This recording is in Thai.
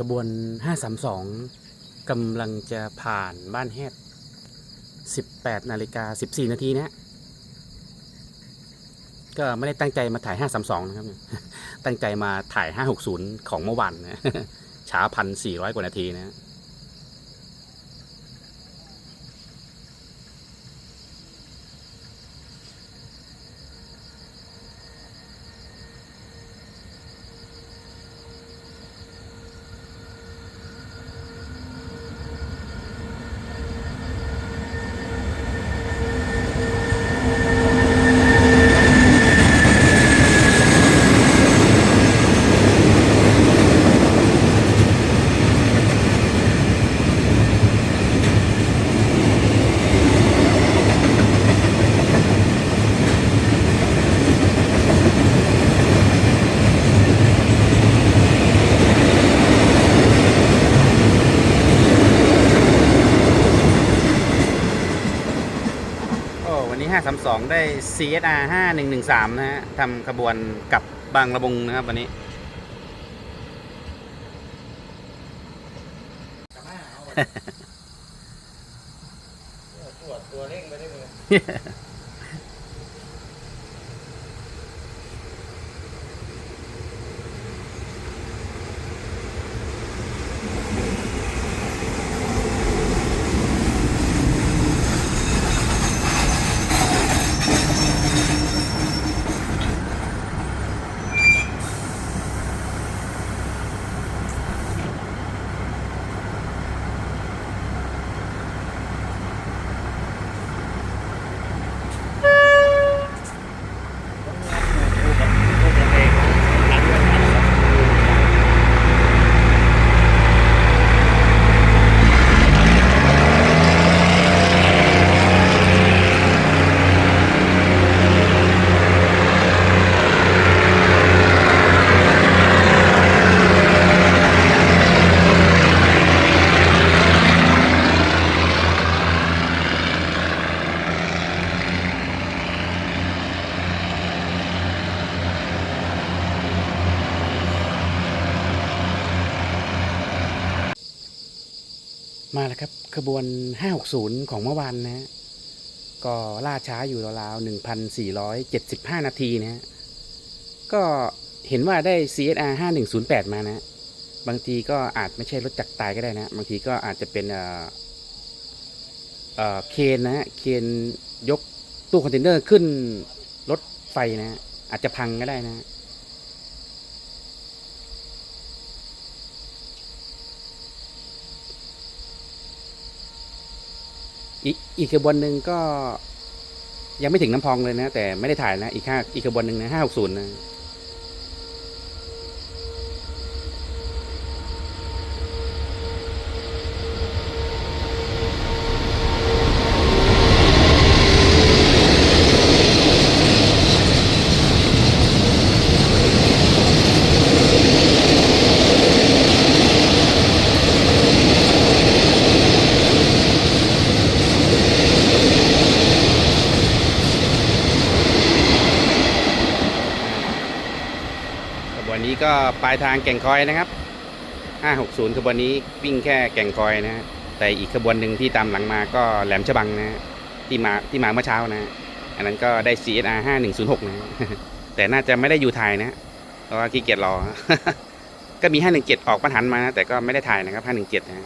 ขบวน 532 กำลังจะผ่านบ้านแฮด18 นาฬิกา 14 นาทีนะก็ไม่ได้ตั้งใจมาถ่าย 532 นะครับ ตั้งใจมาถ่าย 560 ของเมื่อวานนะช้าพันสี่ร้อยกว่านาทีนะ นนี้ 532 ได้ CSR 5113 นะฮะทำขบวนกลับบางระบุงนะครับวันนี้ตรวจตัวเร่งไปได้เลย มาแล้วครับขบวน 560 ของเมื่อวานนะ ก็ล่าช้าอยู่ราวๆ1,475 นาทีนะก็เห็นว่าได้ CSR 5108 มานะ บางทีก็อาจไม่ใช่รถจักรตายก็ได้นะ บางทีก็อาจจะเป็นเอ่อเอ่อเคนนะเคนยกตู้คอนเทนเนอร์ขึ้นรถไฟนะ อาจจะพังก็ได้นะ อีกอีกขบวนหนึ่งก็ยังไม่ถึงน้ำพองเลยนะ แต่ไม่ได้ถ่ายนะ อีกห้าอีกขบวนหนึ่งนะห้าหกศูนย์นะ วันนี้ก็ปลายทางแก่งคอยนะครับ 560ขบวนนี้วิ่งแค่แก่งคอยนะฮะแต่อีกขบวนหนึ่งที่ตามหลังมาก็แหลมฉบังนะ ที่มาที่มาเมื่อเช้านะ อันนั้นก็ได้ CSR 5106 นะ แต่น่าจะไม่ได้อยู่ไทยนะเพราะว่าขี้เกียจรอ ก็มี 517 ออกปัญหันมานะแต่ก็ไม่ได้ถ่ายนะครับ 517 นะ